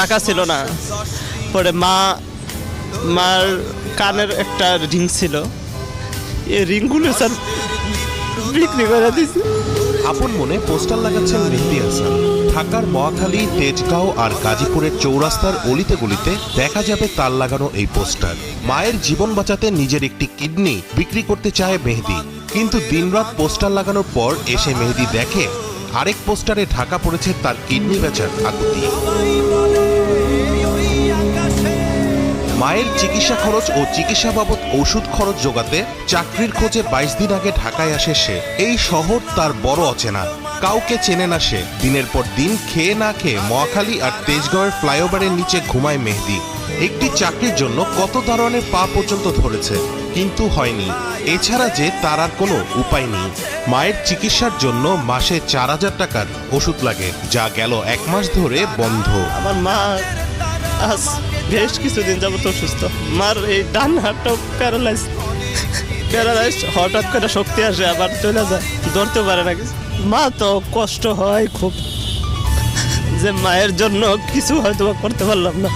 টাকা ছিল না। পরে মা, মার কানের একটা রিং ছিল। এই রিংগুলো স্যার বিক্রি করে দিয়েছে। আপন মনে পোস্টার লাগাচ্ছেন মেহেদি হাসান। ঢাকার মহাখালী, তেজগাঁও আর গাজীপুরের চৌরাস্তার অলিতে গলিতে দেখা যাবে তার লাগানো এই পোস্টার। মায়ের জীবন বাঁচাতে নিজের একটি কিডনি বিক্রি করতে চায় মেহেদি। কিন্তু দিনরাত পোস্টার লাগানোর পর এসে মেহেদি দেখে, আরেক পোস্টারে ঢাকা পড়েছে তার কিডনি বেচার আকুতি। মায়ের চিকিৎসা খরচ ও চিকিৎসা বাবদ ওষুধ খরচ জোগাতে চাকরির খোঁজে বাইশ দিন আগে ঢাকায় আসে সে। এই শহর তার বড় অচেনা। কাউকে চেনে না সে। দিনের পর দিন খেয়ে না খেয়ে মহাখালী আর তেজগাঁওয়ের ফ্লাইওভারের নিচে ঘুমায় মেহেদি। একটি চাকরির জন্য কত ধরনের পা পর্যন্ত ধরেছে, কিন্তু হয়নি। এছাড়া যে তার আর কোনো উপায় নেই। মায়ের চিকিৎসার জন্য মাসে চার হাজার টাকার ওষুধ লাগে, যা গেল এক মাস ধরে বন্ধ। আমার মা আজ বেশ কিছুদিন যাবত অসুস্থ। মার এই ডান হাতটাও প্যারালাইজ প্যারালাইজ হঠাৎ করে শক্তি আসে, আবার চলে যায়। ধরতে পারে না কিছু। মা তো কষ্ট হয় খুব। যে মায়ের জন্য কিছু হয়তো করতে পারলাম না।